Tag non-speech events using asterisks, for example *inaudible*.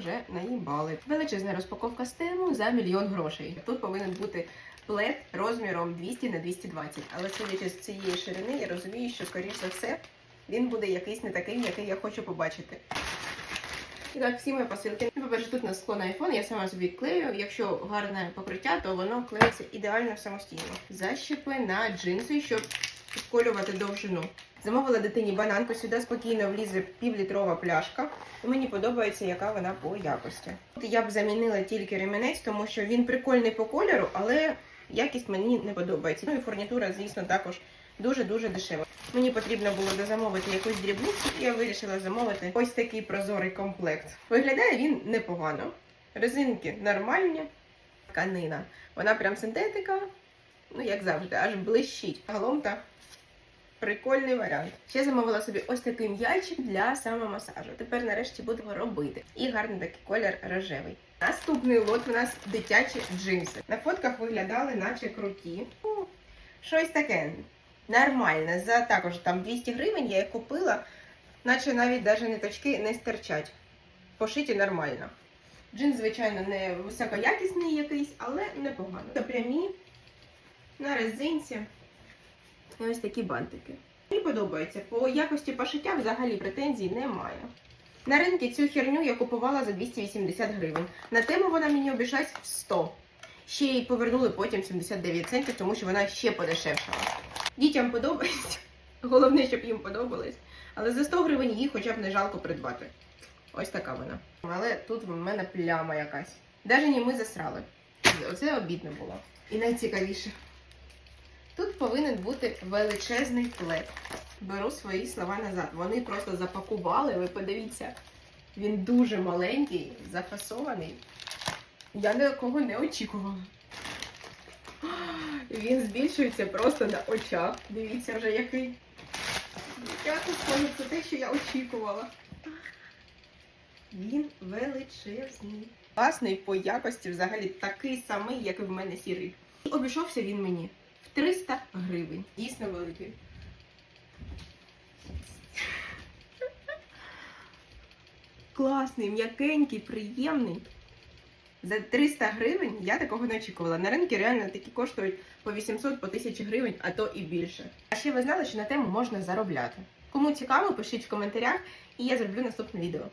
вже наїбали. Величезна розпаковка з тему за мільйон грошей. Тут повинен бути плед розміром 200 на 220. Але судячи з цієї ширини, я розумію, що скоріш за все він буде якийсь не такий, який я хочу побачити. І так, всі мої посилки. Ну, По-перше, тут на скло на iPhone, я сама собі клею. Якщо гарне покриття, то воно клеїться ідеально самостійно. Защіпи на джинси, щоб підколювати довжину. Замовила дитині бананку, сюди спокійно влізе півлітрова пляшка. І мені подобається, яка вона по якості. Я б замінила тільки ремінець, тому що він прикольний по кольору, але якість мені не подобається. Ну і фурнітура, звісно, також дуже-дуже дешева. Мені потрібно було дозамовити якусь дрібницю, і я вирішила замовити ось такий прозорий комплект. Виглядає він непогано. Резинки нормальні, тканина. Вона прям синтетика, ну як завжди, аж блищить. Загалом так прикольний варіант. Ще замовила собі ось такий м'ячик для самомасажу. Тепер нарешті буду його робити. І гарний такий колір рожевий. Наступний лот у нас дитячі джинси. На фотках виглядали, наче круті. Ну, щось таке нормальне. За також там 200 гривень я їх купила, наче навіть даже ниточки не стирчать. Пошиті нормально. Джинс, звичайно, не високоякісний якийсь, але непогано. Це прямі на резинці. І ось такі бантики. Мені подобається. По якості пошиття взагалі претензій немає. На ринку цю херню я купувала за 280 гривень. На тему вона мені обійшлась в 100. Ще й повернули потім 79 центів, тому що вона ще подешевшала. Дітям подобається. Головне, щоб їм подобалось. Але за 100 гривень її хоча б не жалко придбати. Ось така вона. Але тут в мене пляма якась. Даже не ми засрали. Оце обідно було. І найцікавіше. Повинен бути величезний плед. Беру свої слова назад. Вони просто запакували, ви подивіться. Він дуже маленький, зафасований. Я ніякого не очікувала. *gasps* Він збільшується просто на очах. Дивіться вже який. Дякую, схоже, це те, що я очікувала. Він величезний. Класний по якості взагалі такий самий, як і в мене сірий. І обійшовся він мені в 300 гривень. Дійсно великий. Класний, м'якенький, приємний. За 300 гривень я такого не очікувала. На ринку реально такі коштують по 800 по 1000 гривень, а то і більше. А ще ви знали, що на тему можна заробляти. Кому цікаво, пишіть в коментарях, і я зроблю наступне відео.